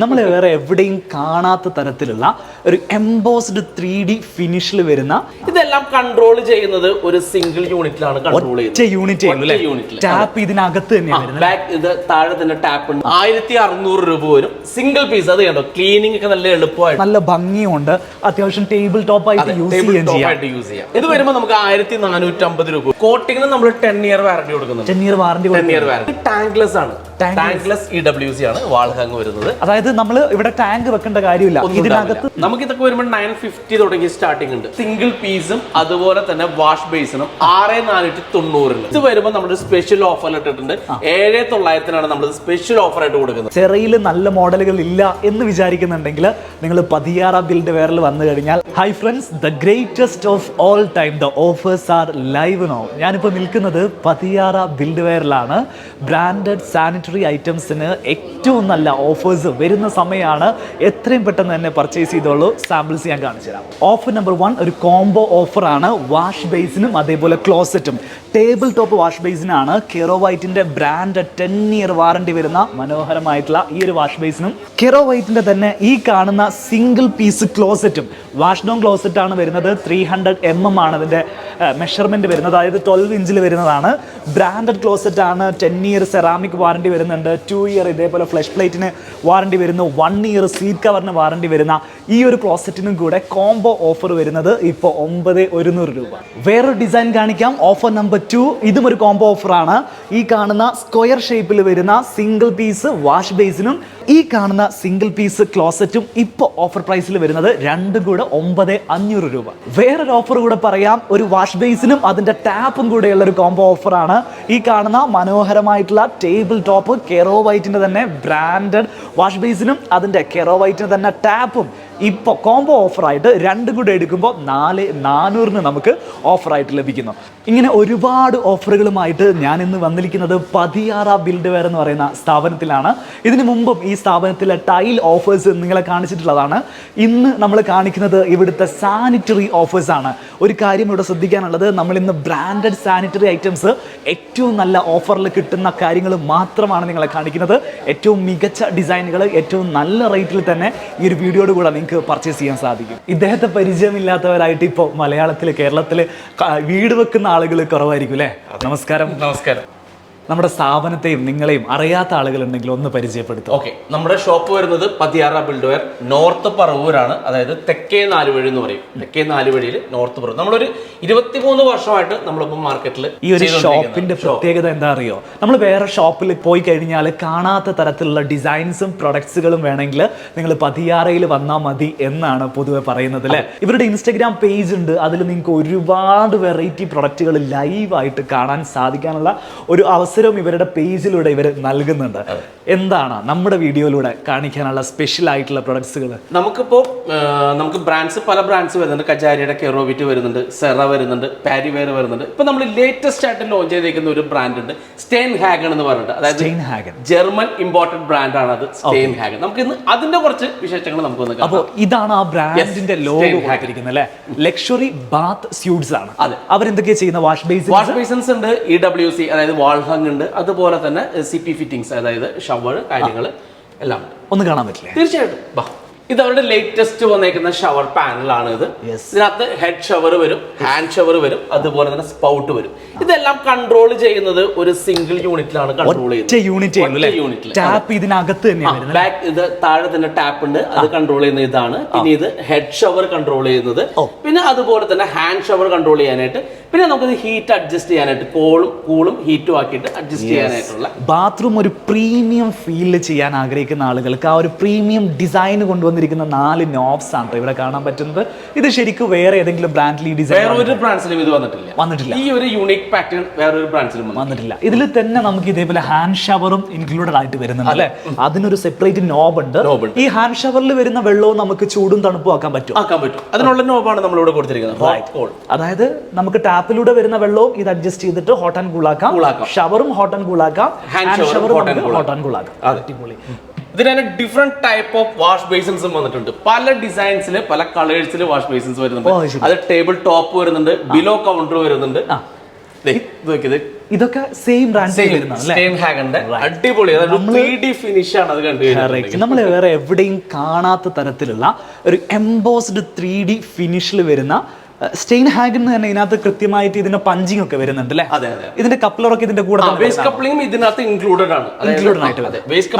നമ്മൾ വേറെ എവിടെയും കാണാത്ത തരത്തിലുള്ള ഒരു എംബോസ്ഡ് ത്രീ ഡി ഫിനിഷിൽ വരുന്ന ഇതെല്ലാം കൺട്രോൾ ചെയ്യുന്നത് ഒരു സിംഗിൾ യൂണിറ്റിലാണ് കൺട്രോൾ ഒറ്റ യൂണിറ്റ് ടാപ്പ് ഇതിനകത്ത് തന്നെയാണ് ബാക്ക് ഇത് താഴെ തന്നെ ടാപ്പ് ഉണ്ട്. ആയിരത്തി അറുന്നൂറ് രൂപ വരും. സിംഗിൾ പീസ് അത് കണ്ടോ? ക്ലീനിങ് ഒക്കെ നല്ല എളുപ്പമായിട്ട്. നല്ല ഭംഗിയുണ്ട്. അത്യാവശ്യം ടേബിൾ ടോപ്പ് ആയിട്ട് യൂസ് ചെയ്യാം. ഇത് വരുമ്പോൾ നമുക്ക് ആയിരത്തി നാനൂറ്റി അമ്പത് രൂപ കോട്ടിങ്ങിന് നമ്മൾ ടെൻ ഇയർ വാറണ്ടി കൊടുക്കുന്നുണ്ട്. Ten year warranty ten year warranty tankless ആണ്. ടാങ്ക്ലെസ് ഇ ഡബ്ല്യു സി ആണ് വാൾഹങ് വരുന്നത്. അതായത് നമ്മൾ ഇവിടെ ടാങ്ക് വെക്കേണ്ട കാര്യമില്ല. ഇതിനകത്ത് നമുക്ക് ഇതൊക്കെ വരുമ്പോൾ നയൻ ഫിഫ്റ്റി തുടങ്ങി സ്റ്റാർട്ടിംഗ് ഉണ്ട് സിംഗിൾ പീസും അതുപോലെ തന്നെ വാഷ് ബേസിനും ആറ് നാനൂറ്റി തൊണ്ണൂറിന് ഇത് വരുമ്പോൾ നമ്മൾ സ്പെഷ്യൽ ഓഫർ ഇട്ടിട്ടുണ്ട്. ഏഴ് തൊള്ളായിരത്തിനാണ് നമ്മൾ സ്പെഷ്യൽ ഓഫർ ആയിട്ട് കൊടുക്കുന്നത്. ചെറിയിൽ നല്ല മോഡലുകൾ ഇല്ല എന്ന് വിചാരിക്കുന്നുണ്ടെങ്കിൽ നിങ്ങൾ പതിയാറ ബിൽഡ് വേറിൽ വന്നു കഴിഞ്ഞാൽ hi friends the greatest of all time the offers are live no ഞാനിപ്പോൾ നിൽക്കുന്നത് പതിയാറ ബിൽഡ് വെയറിലാണ് ബ്രാൻഡഡ് സാനിറ്ററി ഐറ്റംസിന് ഏറ്റവും നല്ല ഓഫേഴ്സ് വരുന്ന സമയമാണ് എത്രയും പെട്ടെന്ന് തന്നെ പർച്ചേസ് ചെയ്തോളൂ. സാമ്പിൾസ് ഞാൻ കാണിച്ചു തരാം. ഓഫർ നമ്പർ വൺ ഒരു കോംബോ ഓഫറാണ് വാഷ് ബേസിനും അതേപോലെ ക്ലോസറ്റും ടേബിൾ ടോപ്പ് വാഷ് ബേസിനാണ് കെറോ വൈറ്റിന്റെ ബ്രാൻഡ് ടെൻ ഇയർ വാറണ്ടി വരുന്ന മനോഹരമായിട്ടുള്ള ഈ ഒരു വാഷ് ബേസിനും കെറോ വൈറ്റിന്റെ തന്നെ ഈ കാണുന്ന സിംഗിൾ പീസ് ക്ലോസറ്റും വാഷ് ഡോൺ ക്ലോസറ്റ് ആണ് വരുന്നത്. ത്രീ ഹൺഡ്രഡ് എം എം ആണ് അതിന്റെ മെഷർമെന്റ് വരുന്നത്. അതായത് ട്വൽവ് ഇഞ്ചിൽ വരുന്നതാണ്. ബ്രാൻഡഡ് ക്ലോസറ്റ് ആണ്. ടെൻ ഇയർ സെറാമിക് വാറണ്ടി വരുന്നുണ്ട്. ടു ഇയർ ഇതേപോലെ ഫ്ലഷ് പ്ലേറ്റിന് വാറണ്ടി വരുന്നു. വൺ ഇയർ സീറ്റ് കവറിന് വാറണ്ടി വരുന്ന ഈ ഒരു ക്ലോസറ്റിനും കൂടെ കോംബോ ഓഫർ വരുന്നത് ഇപ്പോൾ ഒമ്പത് ഒരുന്നൂറ് രൂപ. വേറൊരു ഡിസൈൻ കാണിക്കാം. ഓഫർ നമ്പർ ടു ഇതും ഒരു കോംബോ ഓഫറാണ് ഈ കാണുന്ന സ്ക്വയർ ഷേപ്പിൽ വരുന്ന സിംഗിൾ പീസ് വാഷ് ബേസിനും ഈ കാണുന്ന സിംഗിൾ പീസ് ക്ലോസറ്റും ഇപ്പോൾ ഓഫർ പ്രൈസിൽ വരുന്നത് രണ്ടും കൂടെ ഒമ്പത് അഞ്ഞൂറ് രൂപ. വേറൊരു ഓഫർ കൂടെ പറയാം. ഒരു വാഷ് ബേസിനും അതിന്റെ ടാപ്പും കൂടെയുള്ള ഒരു കോംബോ ഓഫറാണ് ഈ കാണുന്ന മനോഹരമായിട്ടുള്ള ടേബിൾ ടോപ്പ് കെറോ വൈറ്റിന്റെ തന്നെ ബ്രാൻഡഡ് വാഷ് ബേസിനും അതിന്റെ കെറോ വൈറ്റിന് തന്നെ ടാപ്പും ഇപ്പോൾ കോംബോ ഓഫറായിട്ട് രണ്ടും കൂടെ എടുക്കുമ്പോൾ നാല് നാനൂറിന് നമുക്ക് ഓഫറായിട്ട് ലഭിക്കുന്നു. ഇങ്ങനെ ഒരുപാട് ഓഫറുകളുമായിട്ട് ഞാൻ ഇന്ന് വന്നിരിക്കുന്നത് പതിയാറ ബിൽഡ് വെയർ എന്ന് പറയുന്ന സ്ഥാപനത്തിലാണ്. ഇതിനു മുമ്പും ഈ സ്ഥാപനത്തിലെ ടൈൽ ഓഫേഴ്സ് നിങ്ങളെ കാണിച്ചിട്ടുള്ളതാണ്. ഇന്ന് നമ്മൾ കാണിക്കുന്നത് ഇവിടുത്തെ സാനിറ്ററി ഓഫേഴ്സാണ് ഒരു കാര്യം ഇവിടെ ശ്രദ്ധിക്കാനുള്ളത് നമ്മൾ ഇന്ന് ബ്രാൻഡഡ് സാനിറ്ററി ഐറ്റംസ് ഏറ്റവും നല്ല ഓഫറിൽ കിട്ടുന്ന കാര്യങ്ങൾ മാത്രമാണ് നിങ്ങളെ കാണിക്കുന്നത്. ഏറ്റവും മികച്ച ഡിസൈനുകൾ ഏറ്റവും നല്ല റേറ്റിൽ തന്നെ ഈ ഒരു വീഡിയോയോട് കൂടെ നിങ്ങൾക്ക് പർച്ചേസ് ചെയ്യാൻ സാധിക്കും. ഇദ്ദേഹത്തെ പരിചയമില്ലാത്തവരായിട്ട് ഇപ്പോൾ മലയാളത്തിൽ കേരളത്തിൽ വീട് വെക്കുന്ന ആളുകൾ കുറവായിരിക്കും അല്ലേ? നമസ്കാരം. നമസ്കാരം. നമ്മുടെ സ്ഥാപനത്തെയും നിങ്ങളെയും അറിയാത്ത ആളുകളുണ്ടെങ്കിൽ ഒന്ന് പരിചയപ്പെടുത്തും. ഓക്കെ നമ്മുടെ ഷോപ്പ് വരുന്നത് പതിയാറ ബിൽഡ്വെയർ നോർത്ത് പറവൂരാണ്. അതായത് തെക്കേ നാലുവഴി എന്ന് പറയും. തെക്കേ നാലുവഴിയിൽ നോർത്ത് പറവൂർ. നമ്മളൊരു ഇരുപത്തിമൂന്ന് വർഷമായിട്ട് നമ്മളിപ്പോൾ മാർക്കറ്റിൽ ഈ ഒരു ഷോപ്പിന്റെ പ്രത്യേകത എന്താ അറിയോ? നമ്മൾ വേറെ ഷോപ്പിൽ പോയി കഴിഞ്ഞാൽ കാണാത്ത തരത്തിലുള്ള ഡിസൈൻസും പ്രൊഡക്ട്സുകളും വേണമെങ്കിൽ നിങ്ങൾ പതിയാറയിൽ വന്നാൽ മതി എന്നാണ് പൊതുവെ പറയുന്നത് അല്ലേ? ഇവരുടെ ഇൻസ്റ്റഗ്രാം പേജ് ഉണ്ട്. അതിൽ നിങ്ങൾക്ക് ഒരുപാട് വെറൈറ്റി പ്രൊഡക്റ്റുകൾ ലൈവായിട്ട് കാണാൻ സാധിക്കാനുള്ള ഒരു അവസരം ഇവരുടെ പേജിലൂടെ ഇവർ നൽകുന്നുണ്ട്. എന്താണ് നമ്മുടെ വീഡിയോയിലൂടെ കാണിക്കാനുള്ള സ്പെഷ്യൽ ആയിട്ടുള്ള പ്രൊഡക്ട്സുകൾ നമുക്കിപ്പോൾ നമുക്ക് ബ്രാൻഡ്സ് പല ബ്രാൻഡ്സ് വരുന്നുണ്ട്. കജാരിയുടെ കെറോവിറ്റ് വരുന്നുണ്ട് സെറ വരുന്നുണ്ട് പാരിവെയർ വരുന്നുണ്ട്. ഇപ്പൊ നമ്മൾ ലേറ്റസ്റ്റ് ആയിട്ട് ലോഞ്ച് ചെയ്തേക്കുന്ന ഒരു ബ്രാൻഡ് ഉണ്ട് സ്റ്റെയിൻ ഹാഗൺ എന്ന് പറഞ്ഞിട്ട്. അതായത് Stein Hagen German important brand ആണ് അത് സ്റ്റെയിൻ ഹാഗൺ നമുക്ക് ഇന്ന് അതിന്റെ കുറച്ച് വിശേഷങ്ങൾ നമുക്കൊന്ന് അപ്പോൾ ഇതാണ് ആ ബ്രാൻഡിന്റെ ലോഗോ. കൊടുത്തിരിക്കുന്നത് അല്ലേ? ലക്ഷറി ബാത്ത് സ്യൂട്ട്സ് ആണ്. അതെ. അവരെന്തൊക്കെയാണ് ചെയ്യുന്ന വാഷ് ബേസിൻ വാഷ് ബേസിൻസ് ഉണ്ട് ഇ ഡബ്ല്യു സി അതായത് വാൾഹങ് ഉണ്ട് അതുപോലെ തന്നെ സി പി ഫിറ്റിംഗ്സ് അതായത് ഷവർ കാര്യങ്ങൾ എല്ലാം. ഉണ്ട് ഒന്ന് കാണാൻ പറ്റില്ല? തീർച്ചയായിട്ടും. ബാ ഇത് അവരുടെ ലേറ്റസ്റ്റ് വന്നേക്കുന്ന ഷവർ പാനലാണ് ഇത്. ഇതിനകത്ത് ഹെഡ് ഷവർ വരും ഹാൻഡ് ഷവർ വരും അതുപോലെ തന്നെ സ്പൗട്ട് വരും. ഇതെല്ലാം കൺട്രോൾ ചെയ്യുന്നത് ഒരു സിംഗിൾ യൂണിറ്റിലാണ് കൺട്രോൾ ചെയ്യുന്നത്. യൂണിറ്റ് ടാപ്പ് ഇതിനകത്ത് തന്നെയാണ് ബാക്ക് ഇത് താഴെ തന്നെ ടാപ്പ് ഉണ്ട്. അത് കൺട്രോൾ ചെയ്യുന്ന ഇതാണ്. പിന്നെ ഇത് ഹെഡ് ഷവർ കൺട്രോൾ ചെയ്യുന്നത്. പിന്നെ അതുപോലെ തന്നെ ഹാൻഡ് ഷവർ കൺട്രോൾ ചെയ്യാനായിട്ട് പിന്നെ നമുക്ക് ഹീറ്റ് അഡ്ജസ്റ്റ് ചെയ്യാനായിട്ട് കോളും കൂളും ഹീറ്റും ആക്കിയിട്ട് അഡ്ജസ്റ്റ് ചെയ്യാനായിട്ടുള്ള ബാത്റൂം ഒരു പ്രീമിയം ഫീൽ ചെയ്യാൻ ആഗ്രഹിക്കുന്ന ആളുകൾക്ക് ആ ഒരു പ്രീമിയം ഡിസൈൻ കൊണ്ടുവന്നിരിക്കുന്ന നാല് നോബ്സ് ആണ് ഇവിടെ കാണാൻ പറ്റുന്നത്. ഇത് ശരിക്കും വേറെ ഏതെങ്കിലും ബ്രാൻഡിൽ ഈ ഡിസൈൻ വേറെ ഒരു ബ്രാൻഡ്സിലും ഇത് വന്നിട്ടില്ല. വന്നിട്ടില്ല. ഈ ഒരു യൂണിക് പാറ്റേൺ വേറെ ഒരു വന്നിട്ടില്ല. വന്നിട്ടില്ല. ഇതിൽ തന്നെ നമുക്ക് ഇതേപോലെ ഹാൻഡ് ഷവറും ഇൻക്ലൂഡഡ് ആയിട്ട് വരുന്നുണ്ട് അല്ലെ? അതിനൊരു സെപ്പറേറ്റ് നോബ് ഉണ്ട്. ഈ ഹാൻഡ് ഷവറിൽ വരുന്ന വെള്ളവും നമുക്ക് ചൂടും തണുപ്പും ആക്കാൻ പറ്റും ആക്കാൻ പറ്റും. അതിനുള്ള നോബാണ് നമ്മൾ ഇവിടെ കൊടുത്തിരിക്കുന്നത്. അതായത് നമുക്ക് ടാപ്പിലൂടെ വരുന്ന വെള്ളവും ഇത് അഡ്ജസ്റ്റ് ചെയ്തിട്ട് ഹോട്ട് ആൻഡ് കൂളാക്കാം ആക്കാം. ഷവറും ഹോട്ട് ആൻഡ് കൂളാക്കാം ആക്കാം. ഹാൻഡ് ഷവറും ഹോട്ട് ആൻഡ് കൂളാക്കാം ആക്കാം. അടിപൊളി. ഇതിന് തന്നെ ഡിഫറെന്റ് ടൈപ്പ് ഓഫ് വാഷ് ബേസിൻസും വന്നിട്ടുണ്ട്. പല ഡിസൈൻസിൽ പല കളേഴ്സിൽ വാഷ് ബേസിൻസ് വരുന്നുണ്ട്. അത് ടേബിൾ ടോപ്പ് വരുന്നുണ്ട് ബിലോ കൗണ്ടർ വരുന്നുണ്ട്. ഇതൊക്കെ സെയിം അടിപൊളി. ഫിനിഷ് ആണ് അത് കണ്ടു നമ്മൾ വേറെ എവിടെയും കാണാത്ത തരത്തിലുള്ള ഒരു എംബോസ്ഡ് ത്രീ ഡി ഫിനിഷിൽ വരുന്ന സ്റ്റെയിൻ ഹാഗ് എന്ന് തന്നെ ഇതിനകത്ത് കൃത്യമായിട്ട് ഇതിന്റെ പഞ്ചിങ് ഒക്കെ വരുന്നുണ്ട് അല്ലേ? അതെ അതെ. ഇതിന്റെ കപ്ലറൊക്കെ ഇതിന്റെ കൂടെ തന്നെ വേസ്റ്റ് കപ്ലിംഗും ഇതിനകത്ത് ഇൻക്ലൂഡഡ് ആണ്. ഇൻക്ലൂഡഡ് ആയിട്ട്.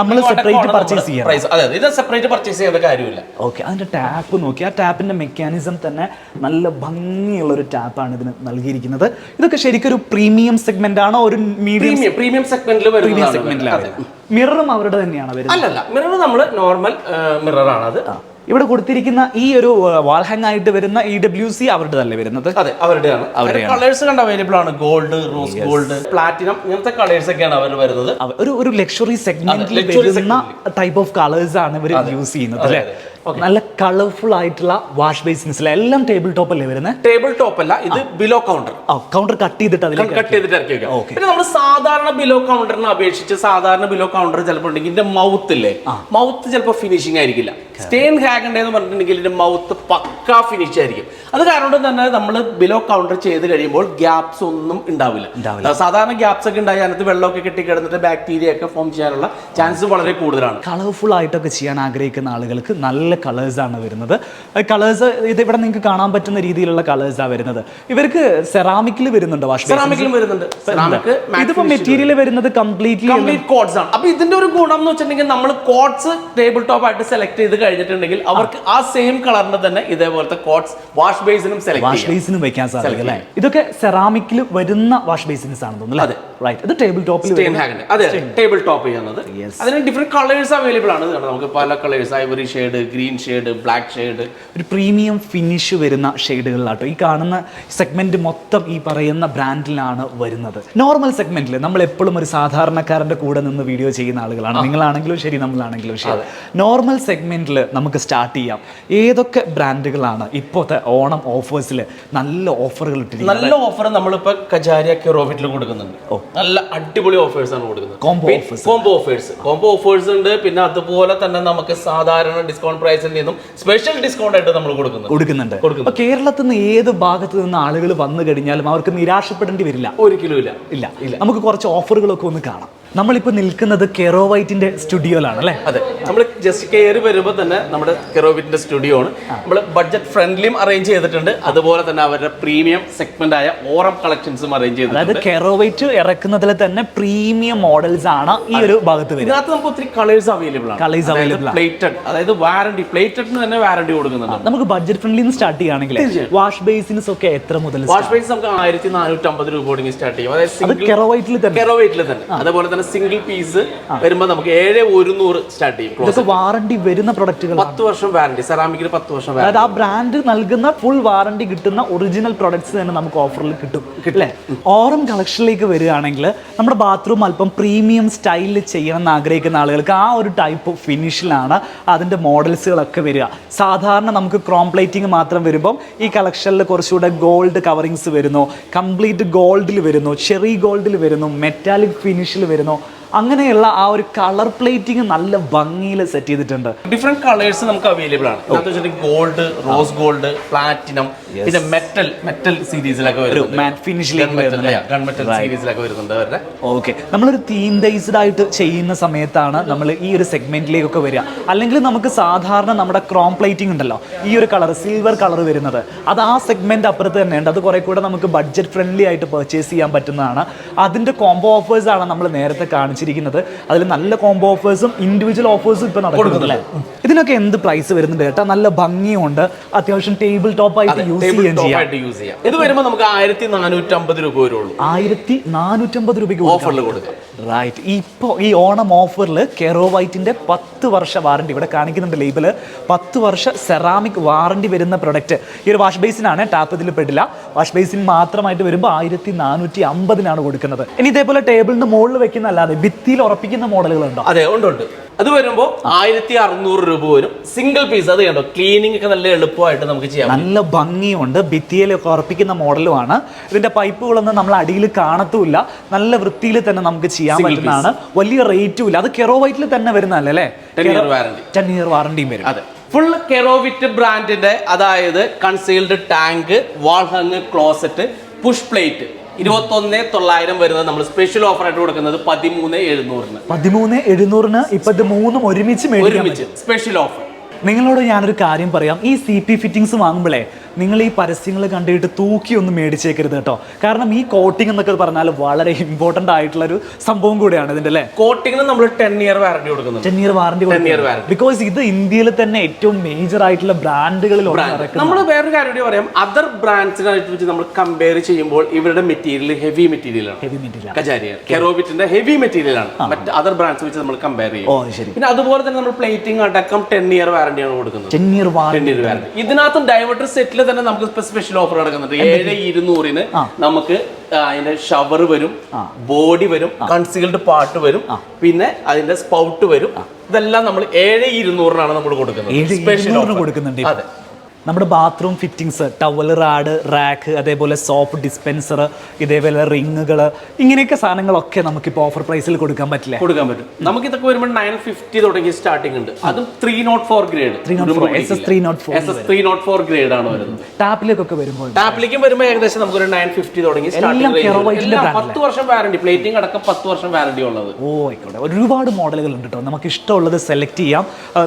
നമ്മൾ separate പർച്ചേസ് ചെയ്യണം. അതെ. ഇത് സെപ്പറേറ്റ് പർച്ചേസ് ചെയ്യേണ്ട കാര്യമില്ല. ഓക്കെ അതിന്റെ ടാപ്പ് നോക്കി. ആ ടാപ്പിന്റെ മെക്കാനിസം തന്നെ നല്ല ഭംഗിയുള്ള ഒരു ടാപ്പാണ് ഇതിന് നൽകിയിരിക്കുന്നത്. ഇതൊക്കെ ശരിക്കും ഒരു പ്രീമിയം സെഗ്മെന്റ് ആണോ ഒരു മീഡിയം പ്രീമിയം സെഗ്മെന്റിൽ പ്രീമിയം സെഗ്മെന്റിലാണ് മിററും അവരുടെ തന്നെയാണ് അല്ലല്ല മിറർ നമ്മൾ നോർമൽ മിററാണ് അത് ഇവിടെ കൊടുത്തിരിക്കുന്ന ഈ ഒരു വാൾ ഹാങ് ആയിട്ട് വരുന്ന ഇ ഡബ്ല്യു സി അവരുടെ തന്നെ വരുന്നത്? അതെ അവരുടെയാണ്. കളേഴ്സ് കണ്ട് അവൈലബിൾ ആണ്. ഗോൾഡ് റോസ് ഗോൾഡ് പ്ലാറ്റിനം ഇങ്ങനത്തെ കളേഴ്സ് ഒക്കെയാണ് അവർ വരുന്നത്. ഒരു ഒരു ലക്ഷറി സെഗ്മെന്റിൽ വരുന്ന ടൈപ്പ് ഓഫ് കളേഴ്സ് ആണ് ഇവർ യൂസ് ചെയ്യുന്നത് അല്ലേ? നല്ല കളർഫുൾ ആയിട്ടുള്ള വാഷ് ബേസിൻസിലെ എല്ലാം ടേബിൾ ടോപ്പ് അല്ലേ വരുന്നത് ടേബിൾ ടോപ്പ് അല്ല ഇത് ബിലോ കൗണ്ടർ കൗണ്ടർ കട്ട് ചെയ്തിട്ട് അതിൽ കട്ട് ചെയ്തിട്ട് ഇറക്കി പിന്നെ നമ്മൾ സാധാരണ ബിലോ കൗണ്ടറിനെ അപേക്ഷിച്ച് സാധാരണ ബിലോ കൗണ്ടർ ചിലപ്പോൾ ഉണ്ടെങ്കിൽ ഇതിന്റെ മൗത്ത് ഇല്ലേ മൗത്ത് ചിലപ്പോൾ ഫിനിഷിംഗ് ആയിരിക്കില്ല. സ്റ്റെയിൻ ഹാഗണ്ടേ എന്ന് പറഞ്ഞിട്ടുണ്ടെങ്കിൽ ഇതിന്റെ മൗത്ത് പക്ക ഫിനിഷ് ആയിരിക്കും. അത് കാരണം തന്നെ നമ്മൾ ബിലോ കൗണ്ടർ ചെയ്ത് കഴിയുമ്പോൾ ഗ്യാപ്സ് ഒന്നും ഉണ്ടാവില്ല. ഉണ്ടാവില്ല. സാധാരണ ഗ്യാപ്സ് ഒക്കെ ഉണ്ടായി അതിനകത്ത് വെള്ളമൊക്കെ കെട്ടി കിടന്നിട്ട് ബാക്ടീരിയ ഒക്കെ ഫോം ചെയ്യാനുള്ള ചാൻസ് വളരെ കൂടുതലാണ്. കളർഫുൾ ആയിട്ടൊക്കെ ചെയ്യാൻ ആഗ്രഹിക്കുന്ന ആളുകൾക്ക് നല്ല കളേഴ്സ് കളേഴ്സാണ് വരുന്നത്. കളേഴ്സ് ഇത് ഇവിടെ നിങ്ങൾക്ക് കാണാൻ പറ്റുന്ന രീതിയിലുള്ള കളേഴ്സാണ് വരുന്നത്. ഇവർക്ക് സെറാമിക്കിൽ വരുന്നുണ്ട് വാഷ് സെറാമിക്കിലും വരുന്നുണ്ട്. ഇതിപ്പോ മെറ്റീരിയൽ വരുന്നത് കംപ്ലീറ്റ്ലി കംപ്ലീറ്റ് കോഡ്സ് ആണ്. അപ്പൊ ഇതിന്റെ ഒരു ഗുണം എന്ന് വെച്ചിട്ടുണ്ടെങ്കിൽ നമ്മൾ കോഡ്സ് ടേബിൾ ടോപ്പ് ആയിട്ട് സെലക്ട് ചെയ്ത് കഴിഞ്ഞിട്ടുണ്ടെങ്കിൽ അവർക്ക് ആ സെയിം കളറിന്റെ തന്നെ ഇതേപോലത്തെ കോഡ്സ് വാഷ് ബേസിനും സെലക്ട് വാഷ് ബേസിനും വെക്കാൻ സാധിക്കും അല്ലേ? ഇതൊക്കെ സെറാമിക്കിൽ വരുന്ന വാഷ് ബേസിൻസ് ആണ് തോന്നുന്നു റൈറ്റ് ഇത് ടേബിൾ ടോപ്പിൽ അതെ ടേബിൾ ടോപ്പ് ചെയ്യുന്നത്. അതിന് ഡിഫറെന്റ് കളേഴ്സ് അവൈലബിൾ ആണ് നമുക്ക് പല colours ivory shade green shade black shade ഒരു പ്രീമിയം ഫിനിഷ് വരുന്ന ഷെയ്ഡുകളിലാട്ടോ. ഈ കാണുന്ന സെഗ്മെന്റ് മൊത്തം ഈ പറയുന്ന ബ്രാൻഡിലാണ് വരുന്നത്. നോർമൽ സെഗ്മെന്റിൽ നമ്മൾ എപ്പോഴും ഒരു സാധാരണക്കാരന്റെ കൂടെ നിന്ന് വീഡിയോ ചെയ്യുന്ന ആളുകളാണ്. നിങ്ങളാണെങ്കിലും ശരി നമ്മളാണെങ്കിലും ശരി. നോർമൽ സെഗ്മെന്റിൽ നമുക്ക് സ്റ്റാർട്ട് ചെയ്യാം. ഏതൊക്കെ ബ്രാൻഡുകളാണ് ഇപ്പോഴത്തെ ഓണം ഓഫേഴ്സിൽ നല്ല ഓഫറുകൾ ഇട്ടിരിക്കുന്നത്? നല്ല ഓഫർ നമ്മളിപ്പോ കജാരിയ കെറോഫിറ്റിൽ കൊടുക്കുന്നുണ്ട്. നല്ല അടിപൊളി ഓഫേഴ്സ് ആണ് കൊടുക്കുന്നത്. Offers combo offers combo offers ഉണ്ട്. പിന്നെ അതുപോലെ തന്നെ നമുക്ക് സാധാരണ ഡിസ്കൗണ്ട് പ്രൈസിൽ നിന്നും സ്പെഷ്യൽ ഡിസ്കൗണ്ട് ആയിട്ട് നമ്മൾ കൊടുക്കുന്നു കൊടുക്കുന്നുണ്ട്. കൊടുക്കുന്നു. കേരളത്തിൽ നിന്ന് ഏത് ഭാഗത്ത് നിന്ന് ആളുകൾ വന്നു കഴിഞ്ഞാലും അവർക്ക് നിരാശപ്പെടേണ്ടി വരില്ല. ഒരിക്കലും ഇല്ല. ഇല്ല. നമുക്ക് കുറച്ച് ഓഫറുകളൊക്കെ ഒന്ന് കാണാം. നമ്മളിപ്പോൾ നിൽക്കുന്നത് കെറോവൈറ്റിന്റെ സ്റ്റുഡിയോയിലാണ് അല്ലേ? അതെ. നമ്മൾ ജസ്റ്റ് കയറി വരുമ്പോൾ തന്നെ നമ്മുടെ കെറോവൈറ്റിന്റെ സ്റ്റുഡിയോ ആണ്. നമ്മൾ ബഡ്ജറ്റ് ഫ്രണ്ട്ലിയും അറേഞ്ച് ചെയ്തിട്ടുണ്ട്. അതുപോലെ തന്നെ അവരുടെ പ്രീമിയം സെഗ്മെന്റ് ആയ ഓറം കളക്ഷൻസും അറേഞ്ച് ചെയ്തിട്ടുണ്ട്. അതായത് കെറോവൈറ്റ് ഇറക്കുന്നതിൽ തന്നെ പ്രീമിയം മോഡൽസ് ആണ് ഈ ഒരു ഭാഗത്ത് വരുന്നത് ഇതിനകത്ത് നമുക്ക് ഒത്തിരി കളേഴ്സ് അവൈലബിൾ ആണ്. Colours available. പ്ലേറ്റഡ് അതായത് വാറണ്ടി പ്ലേറ്റഡിന് തന്നെ വാറണ്ടി കൊടുക്കുന്നുണ്ട്. നമുക്ക് ബഡ്ജറ്റ് ഫ്രണ്ട്ലി സ്റ്റാർട്ട് ചെയ്യുകയാണെങ്കിൽ വാഷ് ബേസിൻസ് ഒക്കെ എത്ര മുതൽ വാഷ് ബേസ് നമുക്ക് ആയിരത്തി നാനൂറ്റി അമ്പത് രൂപ സ്റ്റാർട്ട് ചെയ്യും. അതായത് കെറോവൈറ്റിൽ തന്നെ. കെറോവൈറ്റിൽ തന്നെ. അതുപോലെ തന്നെ സിംഗിൾ പീസ് വരുമ്പോൾ നമുക്ക് ഏഴ് ഒരുന്നൂറ് സ്റ്റാർട്ട് ചെയ്യും. ഇതൊക്കെ വാറണ്ടി വരുന്ന പ്രൊഡക്റ്റുകൾ പത്ത് വർഷം വാറണ്ടി സെറാമിക്കിന് പത്ത് വർഷം അതായത് ആ ബ്രാൻഡ് നൽകുന്ന ഫുൾ വാറണ്ടി കിട്ടുന്ന ഒറിജിനൽ പ്രൊഡക്ട്സ് തന്നെ നമുക്ക് ഓഫറിൽ കിട്ടും. അല്ലേ? ഓറം കളക്ഷനിലേക്ക് വരികയാണെങ്കിൽ നമ്മുടെ ബാത്റൂം അല്പം പ്രീമിയം സ്റ്റൈലിൽ ചെയ്യണം എന്ന് ആഗ്രഹിക്കുന്ന ആളുകൾക്ക് ആ ഒരു ടൈപ്പ് ഫിനിഷിലാണ് അതിന്റെ മോഡൽസുകളൊക്കെ വരിക. സാധാരണ നമുക്ക് ക്രോം പ്ലേറ്റിംഗ് മാത്രം വരുമ്പം ഈ കളക്ഷനിൽ കുറച്ചുകൂടെ ഗോൾഡ് കവറിങ്സ് വരുന്നു. കംപ്ലീറ്റ് ഗോൾഡിൽ വരുന്നു ചെറി ഗോൾഡിൽ വരുന്നു മെറ്റാലിക് ഫിനിഷിൽ വരുന്നു. no. അങ്ങനെയുള്ള ആ ഒരു കളർ പ്ലേറ്റിംഗ് നല്ല ഭംഗിയിൽ സെറ്റ് ചെയ്തിട്ടുണ്ട്. ഡിഫറെന്റ് കളേഴ്സ് നമുക്ക് അവൈലബിൾ ആണ്. ഗോൾഡ് റോസ് ഗോൾഡ് പ്ലാറ്റിനം പിന്നെ മെറ്റൽ മെറ്റൽ സീരീസിലൊക്കെ മാറ്റ് ഫിനിഷിലേക്ക് ഗൺമെറ്റൽ സീരീസിലൊക്കെ വരുന്നുണ്ട്. അവരുടെ. ഓക്കെ നമ്മളൊരു തീം ബേസ്ഡ് ആയിട്ട് ചെയ്യുന്ന സമയത്താണ് നമ്മൾ ഈ ഒരു സെഗ്മെന്റിലേക്കൊക്കെ വരിക. അല്ലെങ്കിൽ നമുക്ക് സാധാരണ നമ്മുടെ ക്രോം പ്ലേറ്റിംഗ് ഉണ്ടല്ലോ ഈ ഒരു കളർ സിൽവർ കളർ വരുന്നത്. അത് ആ സെഗ്മെന്റ് അപ്പുറത്ത് തന്നെ ഉണ്ട് അത് കുറെ കൂടെ നമുക്ക് ബഡ്ജറ്റ് ഫ്രണ്ട്ലി ആയിട്ട് പർച്ചേസ് ചെയ്യാൻ പറ്റുന്നതാണ്. അതിന്റെ കോംബോ ഓഫേഴ്സ് ആണ് നമ്മൾ നേരത്തെ കാണിച്ചിരിക്കുന്നത് അതിൽ നല്ല കോംബോ ഓഫേഴ്സും ഇൻഡിവിജ്വൽ ഓഫേഴ്സും ഇപ്പൊ നടക്കുന്നുണ്ട് അല്ലേ? ഇതിനൊക്കെ എന്ത് പ്രൈസ് വരുന്നുണ്ട് കേട്ടോ? നല്ല ഭംഗിയുണ്ട്. അത്യാവശ്യം ടേബിൾ ടോപ്പ് ആയിട്ട് യൂസ് ചെയ്യുകയും ചെയ്യാം. യൂസ് ചെയ്യാം. ഇത് വരുമ്പോൾ നമുക്ക് ആയിരത്തി നാനൂറ്റമ്പത് രൂപ വരുള്ളൂ. ആയിരത്തി നാനൂറ്റമ്പത് രൂപയ്ക്ക് ഓഫറിൽ കൊടുക്കാം. റൈറ്റ് ഇപ്പോൾ ഈ ഓണം ഓഫറിൽ കെറോ വൈറ്റിന്റെ പത്ത് വർഷ വാറണ്ടി ഇവിടെ കാണിക്കുന്നുണ്ട് ലേബിൾ പത്ത് വർഷ സെറാമിക് വാറണ്ടി വരുന്ന പ്രൊഡക്റ്റ് ഈ ഒരു വാഷ് ബേസിനാണ് ടാപ്പ് ഇതിൽ പെടില്ല. വാഷ് ബേസിൻ മാത്രമായിട്ട് വരുമ്പോൾ ആയിരത്തി നാനൂറ്റി അമ്പതിനാണ് കൊടുക്കുന്നത്. ഇനി ഇതേപോലെ ടേബിളിന് മുകളിൽ വെക്കുന്ന അല്ലാതെ ഭിത്തിയിൽ ഉറപ്പിക്കുന്ന മോഡലുകളുണ്ടോ അതെ ഉണ്ട് ഉണ്ട്. അത് വരുമ്പോൾ ആയിരത്തി അറുന്നൂറ് രൂപ വരും. സിംഗിൾ പീസ് അത് കണ്ടോ? ക്ലീനിങ് ഒക്കെ നല്ല എളുപ്പമായിട്ട് നമുക്ക് ചെയ്യാം നല്ല ഭംഗിയുണ്ട്. ഭിത്തിയിലൊക്കെ ഉറപ്പിക്കുന്ന മോഡലുമാണ്. ഇതിന്റെ പൈപ്പുകളൊന്നും നമ്മൾ അടിയിൽ കാണത്തുമില്ല നല്ല വൃത്തിയിൽ തന്നെ നമുക്ക് ചെയ്യാൻ പറ്റുന്നതാണ്. വലിയ റേറ്റും ഇല്ല. അത് കെറോ വൈറ്റിൽ തന്നെ വരുന്നതല്ലേ ten year warranty ten year വാറണ്ടിയും വരും. അതെ. ഫുൾ കെറോവിറ്റ് ബ്രാൻഡിന്റെ അതായത് concealed tank wall hung closet push plate ഇരുപത്തി ഒന്ന് തൊള്ളായിരം വരുന്നത് നമ്മൾ സ്പെഷ്യൽ ഓഫർ ആയിട്ട് കൊടുക്കുന്നത് പതിമൂന്ന് എഴുന്നൂറിന്. പതിമൂന്ന് എഴുന്നൂറിന് ഇപ്പത്തെ മൂന്നും ഒരുമിച്ച് ഒരുമിച്ച് സ്പെഷ്യൽ ഓഫർ നിങ്ങളോട് ഞാനൊരു കാര്യം പറയാം. ഈ സി പി ഫിറ്റിങ്സ് വാങ്ങുമ്പോഴേ നിങ്ങൾ ഈ പരസ്യങ്ങൾ കണ്ടിട്ട് തൂക്കി ഒന്ന് മേടിച്ചേക്കരുത് കേട്ടോ. കാരണം ഈ കോട്ടിംഗ് എന്നൊക്കെ പറഞ്ഞാൽ വളരെ ഇമ്പോർട്ടന്റ് ആയിട്ടുള്ള ഒരു സംഭവം കൂടിയാണ് ഇതിന്റെ അല്ലേ? കോട്ടിങ്ങിന് നമ്മൾ ടെൻ ഇയർ വാറണ്ടി കൊടുക്കുന്നത് ടെൻ ഇയർ വാറണ്ടി ബിക്കോസ് ഇത് ഇന്ത്യയിൽ തന്നെ ഏറ്റവും മേജർ ആയിട്ടുള്ള ബ്രാൻഡുകളിൽ നമ്മൾ വേറൊരു കാര്യം കൂടി പറയാം. അതർ ബ്രാൻഡ്സിനായിട്ട് വെച്ച് നമ്മൾ കമ്പയർ ചെയ്യുമ്പോൾ ഇവരുടെ മെറ്റീരിയൽ ഹെവി മെറ്റീരിയൽ ആണ്. ഹെവി മെറ്റീരിയൽ കജാരിയ കെറോബിറ്റിന്റെ ഹെവി മെറ്റീരിയൽ ആണ്. മറ്റ് അതർ ബ്രാൻഡ്സ് വെച്ച് നമ്മൾ കമ്പയർ ചെയ്യും. ഓ ശരി. പിന്നെ അതുപോലെ തന്നെ നമ്മൾ പ്ലേറ്റിംഗ് അടക്കം ടെൻ ഇയർ വാറണ്ടി ആണ് കൊടുക്കുന്നത്. ചെന്നീർ വാറണ്ടി ഇതിനകത്ത് ഡൈവേർട്ടർ സെറ്റിൽ തന്നെ നമുക്ക് സ്പെഷ്യൽ ഓഫർ നടക്കുന്നുണ്ട്. ഏഴ് ഇരുന്നൂറിന് നമുക്ക് അതിന്റെ ഷവർ വരും ബോഡി വരും കൺസീൽഡ് പാർട്ട് വരും പിന്നെ അതിന്റെ സ്പൗട്ട് വരും. ഇതെല്ലാം നമ്മൾ ഏഴ് ഇരുന്നൂറിനാണ് നമ്മൾ കൊടുക്കുന്നത്. സ്പെഷ്യൽ ഓഫർ കൊടുക്കുന്നുണ്ട് അതെ. നമ്മുടെ bathroom fittings towel rod rack അതേപോലെ സോപ്പ് ഡിസ്പെൻസർ ഇതേപോലെ റിങ്ങുകൾ ഇങ്ങനെയൊക്കെ സാധനങ്ങളൊക്കെ നമുക്കിപ്പോൾ ഓഫർ പ്രൈസിൽ കൊടുക്കാൻ പറ്റില്ല? കൊടുക്കാൻ പറ്റും. നമുക്ക് ഇതൊക്കെ വരുമ്പോൾ നയൻ ഫിഫ്റ്റി തുടങ്ങി സ്റ്റാർട്ടിംഗ് ഉണ്ട് അതും three nought four grade three S S three nought four S S three nought four grade ആണ് വരുന്നത്. ടാപ്പിലേക്കൊക്കെ വരുമ്പോൾ. ടാപ്പിലേക്കും വരുമ്പോൾ ഏകദേശം നമുക്ക് ഒരു നയൻ ഫിഫ്റ്റി തുടങ്ങി പത്ത് വർഷം വാറണ്ടി പ്ലേറ്റിംഗ് അടക്കം പത്ത് വർഷം വാറണ്ടി ഉള്ളത്. ഓ ആയിക്കോട്ടെ. ഒരുപാട് മോഡലുകൾ ഉണ്ട് കേട്ടോ നമുക്ക് ഇഷ്ടമുള്ളത് സെലക്ട് ചെയ്യാം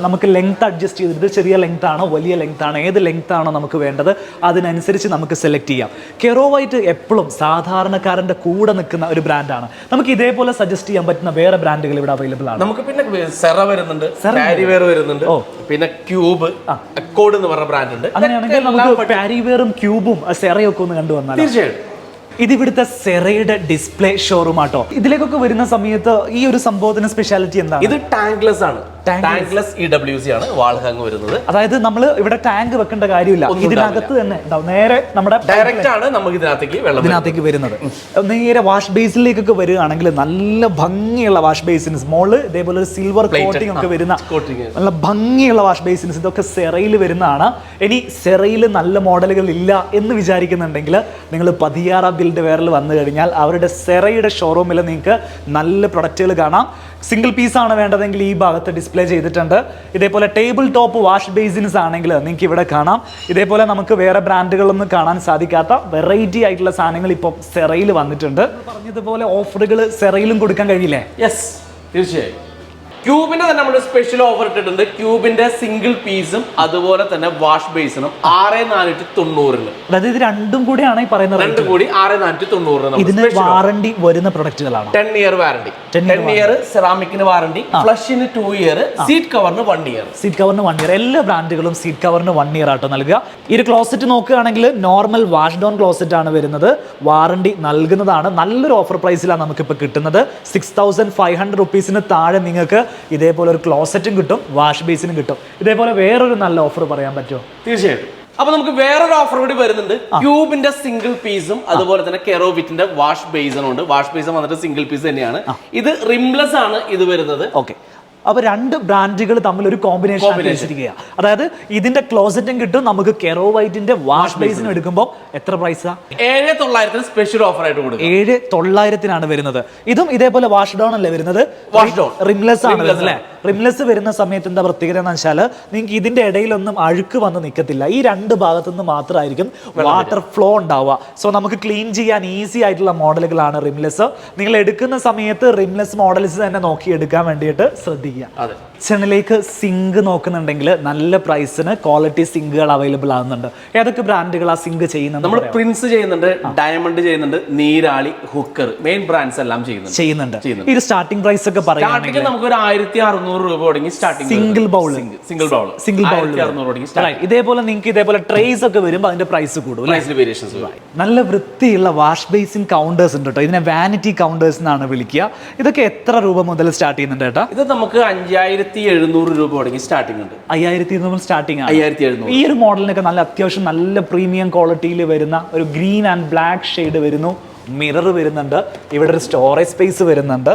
നമുക്ക് ലെങ്ത് അഡ്ജസ്റ്റ് ചെയ്തിട്ട് ചെറിയ ലെങ്ത് ആണോ വലിയ ലെങ്ത് ആണോ. ഏത് ലെങ്ത് ആണോ നമുക്ക് വേണ്ടത്? അതിനനുസരിച്ച് നമുക്ക് സെലക്ട് ചെയ്യാം. കെറോ വൈറ്റ് എപ്പോഴും സാധാരണക്കാരന്റെ കൂടെ നിൽക്കുന്ന ഒരു ബ്രാൻഡാണ് നമുക്ക് ഇതേപോലെ സജസ്റ്റ് ചെയ്യാൻ പറ്റുന്ന വേറെ ബ്രാൻഡുകൾ ഇവിടെ അവൈലബിൾ ആണ്. നമുക്ക് പിന്നെ സെറ വരുന്നുണ്ട് പാരിവെയർ വരുന്നുണ്ട്. പിന്നെ ക്യൂബ് അക്കോഡ് എന്ന് പറഞ്ഞ ബ്രാൻഡ് ഉണ്ട്. അങ്ങനെയാണെങ്കിൽ നമുക്ക് പാരിവെയറും ക്യൂബും സെറയും ഒക്കെ ഒന്ന് കണ്ടുവന്നാൽ തീർച്ചയായിട്ടും. ഇത് ഇവിടുത്തെ സെറയുടെ ഡിസ്പ്ലേ ഷോറൂം ആട്ടോ. ഇതിലേക്കൊക്കെ വരുന്ന സമയത്ത് ഈ ഒരു സംഭവത്തിന് സ്പെഷ്യാലിറ്റി എന്താണ്? ഇത് ടാങ്ക്ലെസ് ആണ്. ടാങ്ക്ലെസ് ഇ ഡബ്ല്യു സി ആണ് വാൾ ഹാങ് വരുന്നത്. അതായത് നമ്മൾ ഇവിടെ ടാങ്ക് വെക്കേണ്ട കാര്യമില്ല. ഇതിനകത്ത് തന്നെ നേരെ നമ്മുടെ ഡയറക്റ്റ് ആണ് നമുക്ക് ഇതിനകത്തേക്ക് വെള്ളം. ഇതിനകത്തേക്ക് വരുന്നത്. നേരെ വാഷ് ബേസിലേക്കൊക്കെ വരികയാണെങ്കിൽ നല്ല ഭംഗിയുള്ള വാഷ് ബേസിൻസ് മോൾ ഇതേപോലെ ഒരു സിൽവർ കോട്ടിംഗ് ഒക്കെ വരുന്ന. നല്ല ഭംഗിയുള്ള വാഷ് ബേസിൻസ് ഇതൊക്കെ സെറയിൽ വരുന്നതാണ്. ഇനി സെറയിൽ നല്ല മോഡലുകൾ ഇല്ല എന്ന് വിചാരിക്കുന്നുണ്ടെങ്കിൽ നിങ്ങൾ പതിയാറ ബിൽഡ് വേറിൽ വന്നു കഴിഞ്ഞാൽ അവരുടെ സെറയുടെ ഷോറൂമിൽ നിങ്ങൾക്ക് നല്ല പ്രൊഡക്റ്റുകൾ കാണാം. സിംഗിൾ പീസ് ആണ് വേണ്ടതെങ്കിൽ ഈ ഭാഗത്ത് ഡിസ്പ്ലേ ചെയ്തിട്ടുണ്ട്. ഇതേപോലെ ടേബിൾ ടോപ്പ് വാഷ് ബേസിൻസ് ആണെങ്കിൽ നിങ്ങൾക്ക് ഇവിടെ കാണാം. ഇതേപോലെ നമുക്ക് വേറെ ബ്രാൻഡുകളൊന്നും കാണാൻ സാധിക്കാത്ത വെറൈറ്റി ആയിട്ടുള്ള സാധനങ്ങൾ ഇപ്പം സെറയിൽ വന്നിട്ടുണ്ട്. പറഞ്ഞതുപോലെ ഓഫറുകൾ സെറയിലും കൊടുക്കാൻ കഴിയില്ലേ? യെസ് തീർച്ചയായും. ക്യൂബിന്റെ തന്നെ നമ്മൾ സ്പെഷ്യൽ ഓഫർ ഇട്ടിട്ടുണ്ട്. ക്യൂബിന്റെ സിംഗിൾ പീസും അതുപോലെ തന്നെ വാഷ് ബേസിനും ആറ് നാനൂറ്റി തൊണ്ണൂറിന്. അതായത് ഇത് രണ്ടും കൂടിയാണ് ഈ പറയുന്നത് രണ്ടും കൂടി ആറ് നാനൂറ്റി തൊണ്ണൂറിന് ഇതിന് വാറണ്ടി വരുന്ന പ്രൊഡക്റ്റുകളാണ് ten year warranty 10 ten year സെറാമിക്കിന് warranty ഫ്ലഷിന് ടു ഇയർ സീറ്റ് കവറിന് വൺ ഇയർ സീറ്റ് കവറിന് വൺ ഇയർ എല്ലാ ബ്രാൻഡുകളും സീറ്റ് കവറിന് വൺ ഇയർ ആട്ടോ നൽകുക. ഈ ഒരു ക്ലോസറ്റ് നോക്കുകയാണെങ്കിൽ നോർമൽ വാഷ് ഡൗൺ ക്ലോസറ്റ് ആണ് വരുന്നത്. വാറണ്ടി നൽകുന്നതാണ്. നല്ലൊരു ഓഫർ പ്രൈസിലാണ് നമുക്കിപ്പോൾ കിട്ടുന്നത്. സിക്സ് തൗസൻഡ് ഫൈവ് ഹൺഡ്രഡ് റുപ്പീസിന് താഴെ നിങ്ങൾക്ക് ഇതേപോലെ ഒരു ക്ലോസറ്റും കിട്ടും വാഷ് ബേസിനും കിട്ടും. ഇതേപോലെ വേറൊരു നല്ല ഓഫർ പറയാൻ പറ്റുമോ? തീർച്ചയായിട്ടും. അപ്പൊ നമുക്ക് വേറൊരു ഓഫർ കൂടി വരുന്നുണ്ട്. ക്യൂബിന്റെ സിംഗിൾ പീസും അതുപോലെ തന്നെ കെറോവിറ്റിന്റെ വാഷ് ബേസനും ഉണ്ട്. വാഷ് ബേസും വന്നിട്ട് സിംഗിൾ പീസ് തന്നെയാണ്. ഇത് റിംലെസ് ആണ് ഇത് വരുന്നത്. ഓക്കെ അപ്പൊ രണ്ട് ബ്രാൻഡുകൾ തമ്മിൽ ഒരു കോമ്പിനേഷൻ അതായത് ഇതിന്റെ ക്ലോസറ്റും കിട്ടും നമുക്ക് കെറോ വൈറ്റിന്റെ വാഷ് ബേസിനും എടുക്കുമ്പോൾ എത്ര പ്രൈസാ ഏഴ് തൊള്ളായിരത്തിന് സ്പെഷ്യൽ ഓഫർ ആയിട്ട് കൊടുക്കും. ഏഴ് തൊള്ളായിരത്തിനാണ് വരുന്നത്. ഇതും ഇതേപോലെ വാഷ് ഡൗൺ അല്ലേ വരുന്നത്? വാഷ് ഡൗൺ റിംലെസ് ആണ്. അല്ലേ? റിംലെസ് വരുന്ന സമയത്ത് എന്താ പ്രത്യേകത എന്ന് വെച്ചാൽ നിങ്ങൾക്ക് ഇതിന്റെ ഇടയിലൊന്നും അഴുക്ക് വന്ന് നിൽക്കത്തില്ല ഈ രണ്ട് ഭാഗത്തു നിന്ന് മാത്രമായിരിക്കും വാട്ടർ ഫ്ലോ ഉണ്ടാവുക. സോ നമുക്ക് ക്ലീൻ ചെയ്യാൻ ഈസി ആയിട്ടുള്ള മോഡലുകളാണ് റിംലെസ് നിങ്ങൾ എടുക്കുന്ന സമയത്ത് റിംലെസ് മോഡൽസ് തന്നെ നോക്കി എടുക്കാൻ വേണ്ടിയിട്ട് ശ്രദ്ധിക്കുക. കിച്ചണിലേക്ക് സിങ്ക് നോക്കുന്നുണ്ടെങ്കിൽ നല്ല പ്രൈസിന് ക്വാളിറ്റി സിങ്കുകൾ അവൈലബിൾ ആകുന്നുണ്ട് ഏതൊക്കെ ബ്രാൻഡുകൾ ആ സിങ്ക് ചെയ്യുന്നുണ്ട് നമ്മൾ പ്രിൻസ് ചെയ്യുന്നുണ്ട് ഡയമണ്ട് ചെയ്യുന്നുണ്ട് നീരാളി ഹുക്കർ മെയിൻ ബ്രാൻഡ്സ് എല്ലാം ചെയ്യുന്നുണ്ട്. ചെയ്യുന്നുണ്ട്. ഇത് സ്റ്റാർട്ടിംഗ് പ്രൈസ് ഒക്കെ പറയാം നമുക്ക് ഒരു ആയിരത്തി അറുന്നൂറ് രൂപ തുടങ്ങി starting single bowl single bowl single bowl അറുന്നൂറ് തുടങ്ങി ഇതേപോലെ നിങ്ങൾക്ക് ഇതേപോലെ ട്രേസ് ഒക്കെ വരുമ്പോൾ അതിന്റെ പ്രൈസ് കൂടും വേരിയേഷൻസ് വരും. നല്ല വൃത്തിയുള്ള വാഷ് ബേസിൻ കൗണ്ടേഴ്സ് ഉണ്ട് കേട്ടോ ഇതിനെ വാനിറ്റി കൗണ്ടേഴ്സ് എന്നാണ് വിളിക്കുക. ഇതൊക്കെ എത്ര രൂപ മുതൽ സ്റ്റാർട്ട് ചെയ്യുന്നുണ്ട് കേട്ടോ ഇത് നമുക്ക് അഞ്ചായിരത്തി എഴുന്നൂറ് രൂപ തുടങ്ങി സ്റ്റാർട്ടിംഗ് ഉണ്ട്. അയ്യായിരത്തി ഇരുന്നൂറ് സ്റ്റാർട്ടിംഗ് അയ്യായിരത്തി എഴുന്നൂറ്. ഈ ഒരു മോഡലിനൊക്കെ നല്ല അത്യാവശ്യം നല്ല പ്രീമിയം ക്വാളിറ്റിയിൽ വരുന്ന ഒരു ഗ്രീൻ ആൻഡ് ബ്ലാക്ക് ഷെയ്ഡ് വരുന്നു. മിറർ വരുന്നുണ്ട്. ഇവിടെ ഒരു സ്റ്റോറേജ് സ്പേസ് വരുന്നുണ്ട്.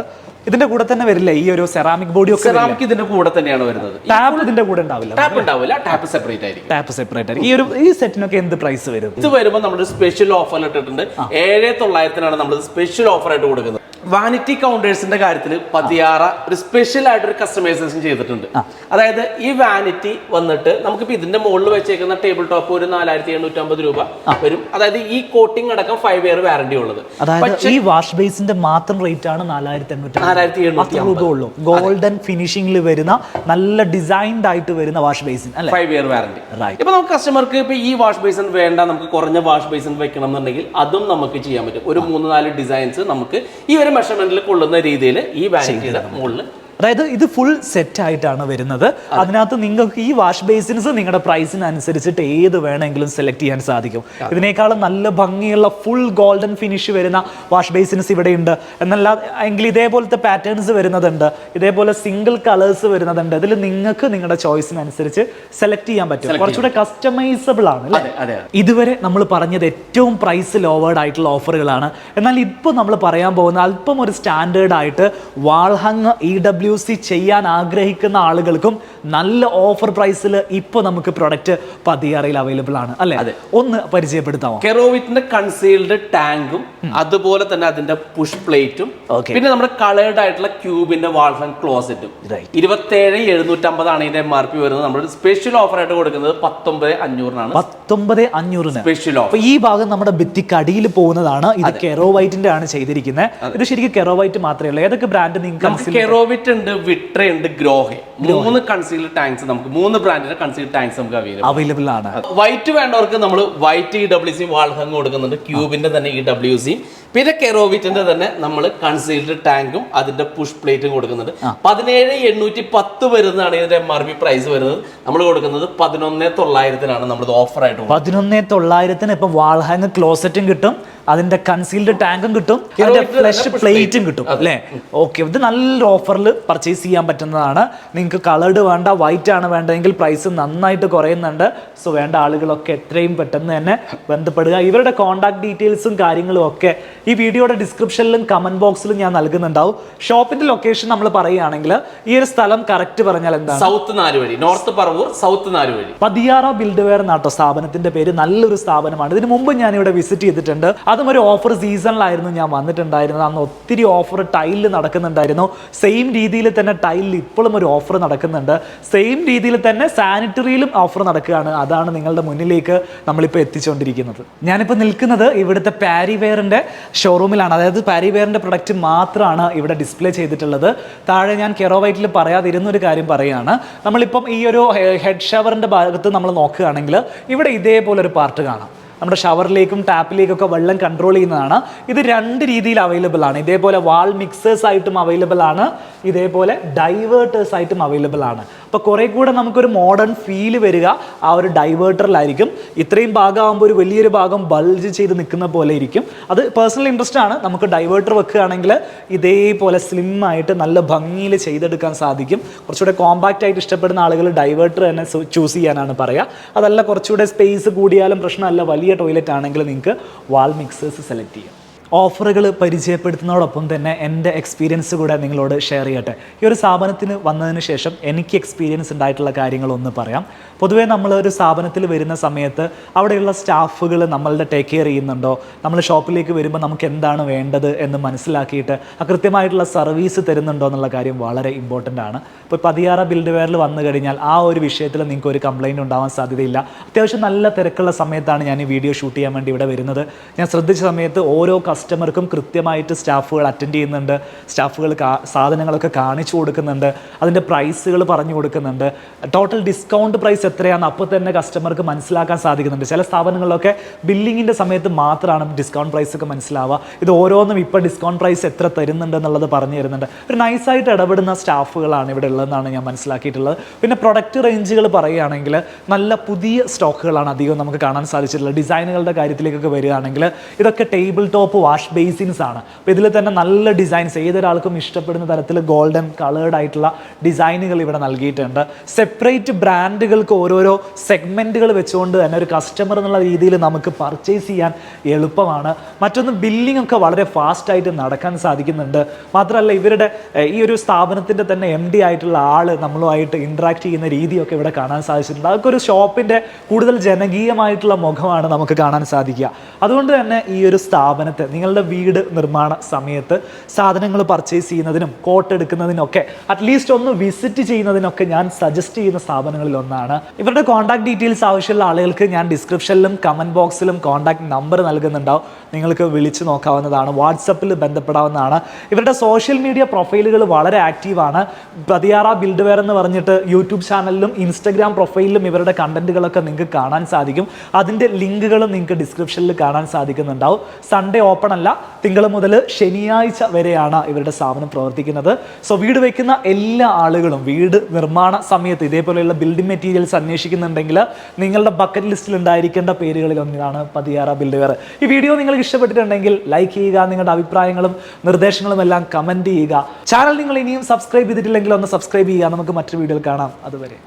ഇതിന്റെ കൂടെ തന്നെ വരില്ല? ഈ ഒരു സെറാമിക് ബോഡി ഒക്കെ സെറാമിക് ഇതിന്റെ കൂടെ തന്നെയാണ് വരുന്നത്. ടാപ്പ് ഇതിന്റെ കൂടെ ഉണ്ടാവില്ല. ടാപ്പ് ഉണ്ടാവില്ല. ടാപ്പ് സെപ്പറേറ്റ് ആയിരിക്കും. ടാപ്പ് സെപ്പറേറ്റ് ആയിരിക്കും. ഈ ഒരു ഈ സെറ്റിനൊക്കെ എന്ത് പ്രൈസ് വരും? ഇത് വരുമ്പോൾ നമ്മൾ സ്പെഷ്യൽ ഓഫർ ഇട്ടിട്ടുണ്ട്. ഏഴ് തൊള്ളായിരത്തിനാണ് നമ്മൾ സ്പെഷ്യൽ ഓഫർ ആയിട്ട് കൊടുക്കുന്നത്. വാനിറ്റി കൗണ്ടേഴ്സിന്റെ കാര്യത്തിൽ പതിയാറ ഒരു സ്പെഷ്യൽ ആയിട്ട് ഒരു കസ്റ്റമൈസേഷൻ ചെയ്തിട്ടുണ്ട് അതായത് ഈ വാനിറ്റി വന്നിട്ട് നമുക്കിപ്പോ ഇതിന്റെ മുകളിൽ വെച്ചേക്കുന്ന ടേബിൾ ടോപ്പ് ഒരു നാലായിരത്തി എണ്ണൂറ്റമ്പത് രൂപ വരും. അതായത് ഈ കോട്ടിംഗ് അടക്കം ഫൈവ് ഇയർ വാറണ്ടി ഉള്ളത്. അതായത് ഈ വാഷ് ബേസിന്റെ മാത്രം റേറ്റ് ആണ് നാലായിരത്തി നാലായിരത്തി എണ്ണൂറ്റി രൂപ ഉള്ളൂ ഗോൾഡൻ ഫിനിഷിംഗിൽ വരുന്ന നല്ല ഡിസൈൻഡ് ആയിട്ട് വരുന്ന വാഷ് ബേസിൻ അല്ലെ? Five year warranty. ഇപ്പൊ നമുക്ക് കസ്റ്റമർക്ക് ഇപ്പൊ ഈ വാഷ് ബേസിൻ വേണ്ട നമുക്ക് കുറഞ്ഞ വാഷ് ബേസിൻ വെക്കണം എന്നുണ്ടെങ്കിൽ അതും നമുക്ക് ചെയ്യാൻ പറ്റും. ഒരു മൂന്ന് നാല് ഡിസൈൻസ് നമുക്ക് ഈ ഒരു മെഷർമെന്റിൽ കൊള്ളുന്ന രീതിയിൽ ഈ വാനിറ്റിയുടെ മുകളിൽ അതായത് ഇത് ഫുൾ സെറ്റ് ആയിട്ടാണ് വരുന്നത്. അതിനകത്ത് നിങ്ങൾക്ക് ഈ വാഷ് ബേസിൻസ് നിങ്ങളുടെ പ്രൈസിന് അനുസരിച്ചിട്ട് ഏത് വേണമെങ്കിലും സെലക്ട് ചെയ്യാൻ സാധിക്കും. ഇതിനേക്കാളും നല്ല ഭംഗിയുള്ള ഫുൾ ഗോൾഡൻ ഫിനിഷ് വരുന്ന വാഷ് ബേസിൻസ് ഇവിടെ ഉണ്ട് എന്നല്ല എങ്കിൽ ഇതേപോലത്തെ പാറ്റേൺസ് വരുന്നതുണ്ട്. ഇതേപോലെ സിംഗിൾ കളേഴ്സ് വരുന്നതുണ്ട്. ഇതിൽ നിങ്ങൾക്ക് നിങ്ങളുടെ ചോയ്സിനനുസരിച്ച് സെലക്ട് ചെയ്യാൻ പറ്റും. കുറച്ചുകൂടെ കസ്റ്റമൈസബിൾ ആണ് അല്ലേ? ഇതുവരെ നമ്മൾ പറഞ്ഞത് ഏറ്റവും പ്രൈസ് ലോവേർഡ് ആയിട്ടുള്ള ഓഫറുകളാണ് എന്നാൽ ഇപ്പോൾ നമ്മൾ പറയാൻ പോകുന്ന അല്പം ഒരു സ്റ്റാൻഡേർഡ് ആയിട്ട് വാൾഹങ് ഇ ഡബ്ല്യു സി ചെയ്യാൻ ആഗ്രഹിക്കുന്ന ആളുകൾക്കും നല്ല ഓഫർ പ്രൈസിൽ ഇപ്പോൾ നമുക്ക് പ്രൊഡക്റ്റ് പതിയാറയിൽ അവൈലബിൾ ആണ്. അല്ലേ? ഒന്ന് പരിചയപ്പെടുത്താമോ? കെറോവിറ്റിന്റെ കൺസീൽഡ് ടാങ്കും അതുപോലെ തന്നെ അതിന്റെ പുഷ് പ്ലേറ്റും പിന്നെ നമ്മുടെ കളേർഡ് ആയിട്ടുള്ള ക്യൂബിന്റെ ആൻഡ് ക്ലോസറ്റും. ഇരുപത്തേഴ് എഴുന്നൂറ്റമ്പതാണ് ഇതിന്റെ എം ആർ പി വരുന്നത്. നമ്മൾ സ്പെഷ്യൽ ഓഫർ ആയിട്ട് കൊടുക്കുന്നത് പത്തൊമ്പത് അഞ്ഞൂറിനാണ്. പത്തൊമ്പത് അഞ്ഞൂറിന്. സ്പെഷ്യൽ ഓഫർ ഈ ഭാഗം നമ്മുടെ ഭിത്തിക്കടിയിൽ പോകുന്നതാണ്. ഇത് കെറോവൈറ്റിന്റെ ആണ് ചെയ്തിരിക്കുന്നത് ഇത് ശരിക്കും കെറോവൈറ്റ് മാത്രമേ ഉള്ളൂ. ഏതൊക്കെ ബ്രാൻഡ് നിങ്ങൾക്ക് കെറോവിറ്റ് ഉണ്ട് വിട്ര ഉണ്ട് ഗ്രോഹെ. മൂന്ന് കൺസീൽഡ് ടാങ്ക്സ് നമുക്ക് മൂന്ന് ബ്രാൻഡിന്റെ കൺസീൽഡ് ടാങ്ക്സ് നമുക്ക് അവൈലബിൾ അവൈലബിൾ ആണ്. വൈറ്റ് വേണ്ടവർക്ക് നമ്മൾ white E W C wall hung കൊടുക്കുന്നുണ്ട്. ക്യൂബിന്റെ തന്നെ ഇ ഡബ്ല്യു സി പിന്നെ കെറോവിറ്റിന്റെ തന്നെ നമ്മൾ കൺസീൽഡ് ടാങ്കും അതിന്റെ പുഷ് പ്ലേറ്റും കൊടുക്കുന്നുണ്ട്. പതിനേഴ് എണ്ണൂറ്റി പത്ത് വരുന്നതാണ് ഇതിന്റെ എം ആർ പി പ്രൈസ് വരുന്നത്. നമ്മൾ കൊടുക്കുന്നത് പതിനൊന്നേ തൊള്ളായിരത്തിനാണ് നമ്മൾ ഓഫർ ആയിട്ട് പതിനൊന്നേ പതിനൊന്ന് തൊള്ളായിരത്തിന് ഇപ്പൊ വാൾഹാങ് ക്ലോസറ്റും കിട്ടും അതിന്റെ കൺസീൽഡ് ടാങ്കും കിട്ടും അതിന്റെ ഫ്ലഷ് പ്ലേറ്റും കിട്ടും അല്ലേ? ഓക്കെ ഇത് നല്ലൊരു ഓഫറിൽ പർച്ചേസ് ചെയ്യാൻ പറ്റുന്നതാണ്. നിങ്ങൾക്ക് കളേഡ് വേണ്ട വൈറ്റ് ആണ് വേണ്ടതെങ്കിൽ പ്രൈസ് നന്നായിട്ട് കുറയുന്നുണ്ട്. സോ വേണ്ട ആളുകളൊക്കെ എത്രയും പെട്ടെന്ന് തന്നെ ബന്ധപ്പെടുക. ഇവരുടെ കോൺടാക്ട് ഡീറ്റെയിൽസും കാര്യങ്ങളും ഒക്കെ ഈ വീഡിയോയുടെ ഡിസ്ക്രിപ്ഷനിലും കമന്റ് ബോക്സിലും ഞാൻ നൽകുന്നുണ്ടാവും. ഷോപ്പിന്റെ ലൊക്കേഷൻ നമ്മൾ പറയുകയാണെങ്കിൽ ഈ ഒരു സ്ഥലം കറക്റ്റ് പറഞ്ഞാൽ എന്താണ്? South നാലുവഴി. North Paravur south നാലുവഴി. Pathiyara build ware എന്നാട്ടോ സ്ഥാപനത്തിന്റെ പേര്. നല്ലൊരു സ്ഥാപനമാണ്. ഇതിനു മുമ്പ് ഞാൻ ഇവിടെ വിസിറ്റ് ചെയ്തിട്ടുണ്ട്. അതും ഒരു ഓഫർ സീസണിലായിരുന്നു ഞാൻ വന്നിട്ടുണ്ടായിരുന്നത്. അന്ന് ഒത്തിരി ഓഫർ ടൈലിൽ നടക്കുന്നുണ്ടായിരുന്നു. സെയിം രീതിയിൽ തന്നെ ടൈലിൽ ഇപ്പോഴും ഒരു ഓഫർ നടക്കുന്നുണ്ട്. സെയിം രീതിയിൽ തന്നെ സാനിറ്ററിയിലും ഓഫർ നടക്കുകയാണ്. അതാണ് നിങ്ങളുടെ മുന്നിലേക്ക് നമ്മളിപ്പോൾ എത്തിച്ചുകൊണ്ടിരിക്കുന്നത് ഞാനിപ്പോൾ നിൽക്കുന്നത് ഇവിടുത്തെ പാരിവെയറിന്റെ ഷോറൂമിലാണ് അതായത് പാരിവെയറിന്റെ പ്രൊഡക്റ്റ് മാത്രമാണ് ഇവിടെ ഡിസ്പ്ലേ ചെയ്തിട്ടുള്ളത്. താഴെ ഞാൻ കെറോവൈറ്റിൽ പറയാതിരുന്ന ഒരു കാര്യം പറയുകയാണ്. നമ്മളിപ്പം ഈ ഒരു ഹെഡ് ഷവറിന്റെ ഭാഗത്ത് നമ്മൾ നോക്കുകയാണെങ്കിൽ ഇവിടെ ഇതേപോലെ ഒരു പാർട്ട് കാണാം. നമ്മുടെ ഷവറിലേക്കും ടാപ്പിലേക്കൊക്കെ വെള്ളം കൺട്രോൾ ചെയ്യുന്നതാണ്. ഇത് രണ്ട് രീതിയിൽ അവൈലബിൾ ആണ്. ഇതേപോലെ വാൾ മിക്സേഴ്സ് ആയിട്ടും അവൈലബിൾ ആണ്. ഇതേപോലെ ഡൈവേർട്ടേഴ്സ് ആയിട്ടും അവൈലബിൾ ആണ്. അപ്പോൾ കുറേ കൂടെ നമുക്കൊരു മോഡേൺ ഫീൽ വരിക ആ ഒരു ഡൈവേർട്ടറിലായിരിക്കും ഇത്രയും ഭാഗമാകുമ്പോൾ ഒരു വലിയൊരു ഭാഗം ബൾജ് ചെയ്ത് നിൽക്കുന്ന പോലെ ഇരിക്കും. അത് പേഴ്സണൽ ഇൻട്രസ്റ്റ് ആണ്. നമുക്ക് ഡൈവേർട്ടർ വെക്കുകയാണെങ്കിൽ ഇതേപോലെ സ്ലിം ആയിട്ട് നല്ല ഭംഗിയിൽ ചെയ്തെടുക്കാൻ സാധിക്കും. കുറച്ചുകൂടെ കോമ്പാക്റ്റ് ആയിട്ട് ഇഷ്ടപ്പെടുന്ന ആളുകൾ ഡൈവേർട്ടർ തന്നെ ചൂസ് ചെയ്യാനാണ് പറയുക. അതല്ല കുറച്ചുകൂടെ സ്പേസ് കൂടിയാലും പ്രശ്നമല്ല. വലിയ ടോയ്ലറ്റ് ആണെങ്കിൽ നിങ്ങൾക്ക് വാൾ മിക്സേഴ്സ് സെലക്ട് ചെയ്യാം. ഓഫറുകൾ പരിചയപ്പെടുത്തുന്നതോടൊപ്പം തന്നെ എന്റെ എക്സ്പീരിയൻസ് കൂടെ നിങ്ങളോട് ഷെയർ ചെയ്യട്ടെ. ഈ ഒരു സ്ഥാപനത്തിന് വന്നതിന് ശേഷം എനിക്ക് എക്സ്പീരിയൻസ് ഉണ്ടായിട്ടുള്ള കാര്യങ്ങളൊന്ന് പറയാം. പൊതുവേ നമ്മൾ ഒരു സ്ഥാപനത്തിൽ വരുന്ന സമയത്ത് അവിടെയുള്ള സ്റ്റാഫുകൾ നമ്മളുടെ ടേക്ക് കെയർ ചെയ്യുന്നുണ്ടോ? നമ്മൾ ഷോപ്പിലേക്ക് വരുമ്പോൾ നമുക്ക് എന്താണ് വേണ്ടത് എന്ന് മനസ്സിലാക്കിയിട്ട് കൃത്യമായിട്ടുള്ള സർവീസ് തരുന്നുണ്ടോ എന്നുള്ള കാര്യം വളരെ ഇമ്പോർട്ടന്റ് ആണ്. ഇപ്പോൾ പതിയാറ ബിൽഡ് വെയറിൽ വന്നു കഴിഞ്ഞാൽ ആ ഒരു വിഷയത്തിൽ നിങ്ങൾക്ക് ഒരു കംപ്ലൈന്റ് ഉണ്ടാവാൻ സാധ്യതയില്ല. അത്യാവശ്യം നല്ല തിരക്കുള്ള സമയത്താണ് ഞാൻ ഈ വീഡിയോ ഷൂട്ട് ചെയ്യാൻ വേണ്ടി ഇവിടെ വരുന്നത്. ഞാൻ ശ്രദ്ധിച്ച സമയത്ത് ഓരോ കസ്റ്റമർക്കും കൃത്യമായിട്ട് സ്റ്റാഫുകൾ അറ്റൻഡ് ചെയ്യുന്നുണ്ട്. സ്റ്റാഫുകൾ സാധനങ്ങളൊക്കെ കാണിച്ചു കൊടുക്കുന്നുണ്ട്. അതിന്റെ പ്രൈസുകൾ പറഞ്ഞു കൊടുക്കുന്നുണ്ട്. ടോട്ടൽ ഡിസ്കൗണ്ട് പ്രൈസ് എത്രയാണെന്ന് അപ്പോൾ തന്നെ കസ്റ്റമർക്ക് മനസ്സിലാക്കാൻ സാധിക്കുന്നുണ്ട്. ചില സ്ഥാപനങ്ങളിലൊക്കെ ബില്ലിങ്ങിന്റെ സമയത്ത് മാത്രമാണ് ഡിസ്കൗണ്ട് പ്രൈസ് ഒക്കെ മനസ്സിലാവുക. ഇത് ഓരോന്നും ഇപ്പോൾ ഡിസ്കൗണ്ട് പ്രൈസ് എത്ര തരുന്നുണ്ട് എന്നുള്ളത് പറഞ്ഞു തരുന്നുണ്ട്. ഒരു നൈസായിട്ട് ഇടപെടുന്ന സ്റ്റാഫുകളാണ് ഇവിടെ ഉള്ളതെന്നാണ് ഞാൻ മനസ്സിലാക്കിയിട്ടുള്ളത്. പിന്നെ പ്രൊഡക്റ്റ് റേഞ്ചുകൾ പറയുകയാണെങ്കിൽ നല്ല പുതിയ സ്റ്റോക്കുകളാണ് അധികം നമുക്ക് കാണാൻ സാധിച്ചിട്ടുള്ളത്. ഡിസൈനുകളുടെ കാര്യത്തിലേക്കൊക്കെ വരികയാണെങ്കിൽ ഇതൊക്കെ ടേബിൾ ടോപ്പ് വാഷ് ബേസിൻസ് ആണ്. അപ്പോൾ ഇതിൽ തന്നെ നല്ല ഡിസൈൻസ് ഏതൊരാൾക്കും ഇഷ്ടപ്പെടുന്ന തരത്തിൽ ഗോൾഡൻ കളേർഡ് ആയിട്ടുള്ള ഡിസൈനുകൾ ഇവിടെ നൽകിയിട്ടുണ്ട്. സെപ്പറേറ്റ് ബ്രാൻഡുകൾക്ക് ഓരോരോ സെഗ്മെന്റുകൾ വെച്ചുകൊണ്ട് തന്നെ ഒരു കസ്റ്റമർ എന്നുള്ള രീതിയിൽ നമുക്ക് പർച്ചേസ് ചെയ്യാൻ എളുപ്പമാണ്. മറ്റൊന്ന് ബില്ലിംഗ് ഒക്കെ വളരെ ഫാസ്റ്റായിട്ട് നടക്കാൻ സാധിക്കുന്നുണ്ട്. മാത്രമല്ല ഇവരുടെ ഈ ഒരു സ്ഥാപനത്തിന്റെ തന്നെ എം ഡി ആയിട്ടുള്ള ആൾ നമ്മളുമായിട്ട് ഇൻട്രാക്ട് ചെയ്യുന്ന രീതിയൊക്കെ ഇവിടെ കാണാൻ സാധിച്ചിട്ടുണ്ട്. അതൊക്കെ ഒരു ഷോപ്പിന്റെ കൂടുതൽ ജനകീയമായിട്ടുള്ള മുഖമാണ് നമുക്ക് കാണാൻ സാധിക്കുക. അതുകൊണ്ട് തന്നെ ഈ ഒരു സ്ഥാപനത്തെ നിങ്ങളുടെ വീട് നിർമ്മാണ സമയത്ത് സാധനങ്ങൾ പർച്ചേസ് ചെയ്യുന്നതിനും കോട്ട് എടുക്കുന്നതിനൊക്കെ അറ്റ്ലീസ്റ്റ് ഒന്ന് വിസിറ്റ് ചെയ്യുന്നതിനൊക്കെ ഞാൻ സജസ്റ്റ് ചെയ്യുന്ന സ്ഥാപനങ്ങളിൽ ഒന്നാണ്. ഇവരുടെ കോൺടാക്ട് ഡീറ്റെയിൽസ് ആവശ്യമുള്ള ആളുകൾക്ക് ഞാൻ ഡിസ്ക്രിപ്ഷനിലും കമന്റ് ബോക്സിലും കോൺടാക്ട് നമ്പർ നൽകുന്നുണ്ടാവും. നിങ്ങൾക്ക് വിളിച്ചു നോക്കാവുന്നതാണ്. വാട്സപ്പിൽ ബന്ധപ്പെടാവുന്നതാണ്. ഇവരുടെ സോഷ്യൽ മീഡിയ പ്രൊഫൈലുകൾ വളരെ ആക്റ്റീവാണ് പതിയാറ ബിൽഡ് വെയർ എന്ന് പറഞ്ഞിട്ട് യൂട്യൂബ് ചാനലിലും ഇൻസ്റ്റഗ്രാം പ്രൊഫൈലിലും ഇവരുടെ കണ്ടന്റുകളൊക്കെ നിങ്ങൾക്ക് കാണാൻ സാധിക്കും. അതിന്റെ ലിങ്കുകളും നിങ്ങൾക്ക് ഡിസ്ക്രിപ്ഷനിൽ കാണാൻ സാധിക്കുന്നുണ്ടാവും. സൺഡേ ഓപ്പൺ അല്ല തിങ്കൾ മുതൽ ശനിയാഴ്ച വരെയാണ് ഇവരുടെ സ്ഥാപനം പ്രവർത്തിക്കുന്നത്. സോ വീട് വയ്ക്കുന്ന എല്ലാ ആളുകളും വീട് നിർമ്മാണ സമയത്ത് ഇതേപോലെയുള്ള ബിൽഡിംഗ് മെറ്റീരിയൽസ് അന്വേഷിക്കുന്നുണ്ടെങ്കിൽ നിങ്ങളുടെ ബക്കറ്റ് ലിസ്റ്റിൽ ഉണ്ടായിരിക്കേണ്ട പേരുകളിൽ ഒന്നിനാണ് പതിയാറ ബിൽഡ് വെയർ ഈ വീഡിയോ നിങ്ങൾക്ക് ഇഷ്ടപ്പെട്ടിട്ടുണ്ടെങ്കിൽ ലൈക്ക് ചെയ്യുക നിങ്ങളുടെ അഭിപ്രായങ്ങളും നിർദ്ദേശങ്ങളും എല്ലാം കമന്റ് ചെയ്യുക. ചാനൽ നിങ്ങൾ ഇനിയും സബ്സ്ക്രൈബ് ചെയ്തിട്ടില്ലെങ്കിൽ ഒന്ന് സബ്സ്ക്രൈബ് ചെയ്യുക. നമുക്ക് മറ്റൊരു വീഡിയോയിൽ കാണാം. അതുവരെ.